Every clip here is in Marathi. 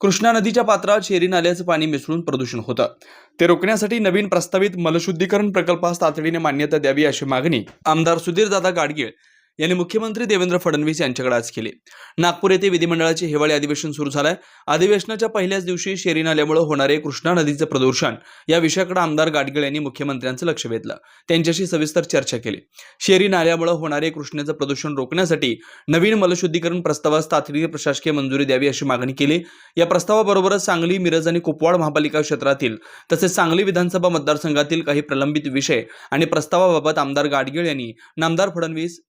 कृष्णा नदीच्या पात्रात शेरी नाल्याचं पाणी मिसळून प्रदूषण होतं. ते रोखण्यासाठी नवीन प्रस्तावित मलशुद्धीकरण प्रकल्पास तातडीने मान्यता द्यावी अशी मागणी आमदार सुधीरदादा गाडगीळ यांनी मुख्यमंत्री देवेंद्र फडणवीस यांच्याकडे आज केली. नागपूर येथे विधिमंडळाचे हिवाळी अधिवेशन सुरू झालंय. अधिवेशनाच्या पहिल्याच दिवशी शेरी नाल्यामुळे होणारे कृष्णा नदीचे प्रदूषण या विषयाकडे आमदार गाडगीळ यांनी मुख्यमंत्र्यांचं लक्ष वेधलं. त्यांच्याशी सविस्तर चर्चा केली. शेरी नाल्यामुळे होणारे कृष्णाचं प्रदूषण रोखण्यासाठी नवीन मलशुद्धीकरण प्रस्तावास तातडीने प्रशासकीय मंजुरी द्यावी अशी मागणी केली. या प्रस्तावाबरोबरच सांगली मिरज आणि कुपवाड महापालिका क्षेत्रातील तसेच सांगली विधानसभा मतदारसंघातील काही प्रलंबित विषय आणि प्रस्तावाबाबत आमदार गाडगीळ यांनी नामदार फडणवीस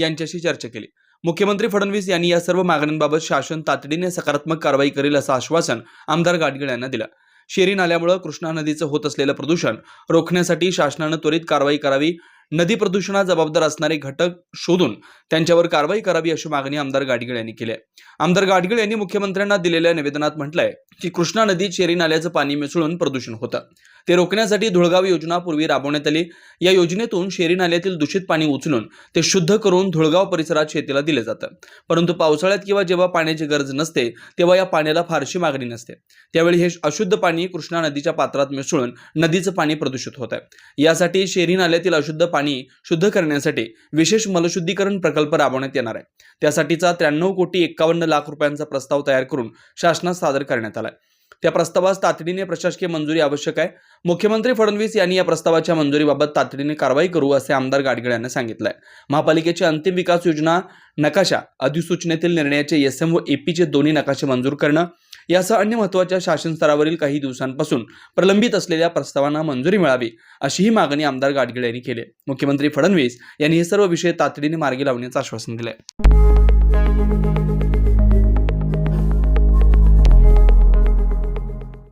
यांच्याशी चर्चा केली. मुख्यमंत्री फडणवीस यांनी या सर्व मागण्यांबाबत शासन तातडीने सकारात्मक कारवाई करेल असं आश्वासन आमदार गाडगीळ यांना दिलं. शेरी नाल्यामुळे कृष्णा नदीचं होत असलेलं प्रदूषण रोखण्यासाठी शासनानं त्वरित कारवाई करावी नदी प्रदूषणात जबाबदार असणारे घटक शोधून त्यांच्यावर कारवाई करावी अशी मागणी आमदार गाडगीळ यांनी केली आहे. आमदार गाडगीळ यांनी मुख्यमंत्र्यांना दिलेल्या निवेदनात म्हटलंय की कृष्णा नदीत शेरी नाल्याचं पाणी मिसळून प्रदूषण होतं. ते रोखण्यासाठी धुळगाव योजना पूर्वी राबवण्यात आली. या योजनेतून शेरी नाल्यातील दूषित पाणी उचलून ते शुद्ध करून धुळगाव परिसरात शेतीला दिले जातं. परंतु पावसाळ्यात किंवा जेव्हा पाण्याची गरज नसते तेव्हा या पाण्याला फारशी मागणी नसते. त्यावेळी हे अशुद्ध पाणी कृष्णा नदीच्या पात्रात मिसळून नदीचं पाणी प्रदूषित होत आहे यासाठी शेरी नाल्यातील अशुद्ध पाणी शुद्ध करण्यासाठी विशेष मलशुद्धीकरण प्रकल्प राबवण्यात येणार आहे. त्यासाठीचा त्र्याण्णव कोटी एक्कावन्न लाख रुपयांचा प्रस्ताव तयार करून शासनात सादर करण्यात आला त्या प्रस्तावास तातडीने प्रशासकीय मंजुरी आवश्यक आहे. मुख्यमंत्री फडणवीस यांनी या प्रस्तावाच्या मंजुरीबाबत तातडीने कारवाई करू असे आमदार गाडगीळ यांनी सांगितलंय. महापालिकेची अंतिम विकास योजना नकाशा अधिसूचनेतील निर्णयाचे एस एम व एपीचे दोन्ही नकाशे मंजूर करणं यासह अन्य महत्त्वाच्या शासन स्तरावरील काही दिवसांपासून प्रलंबित असलेल्या प्रस्तावांना मंजुरी मिळावी अशीही मागणी आमदार गाडगीळ यांनी केली मुख्यमंत्री फडणवीस यांनी हे सर्व विषय तातडीने मार्गी लावण्याचं आश्वासन दिलंय.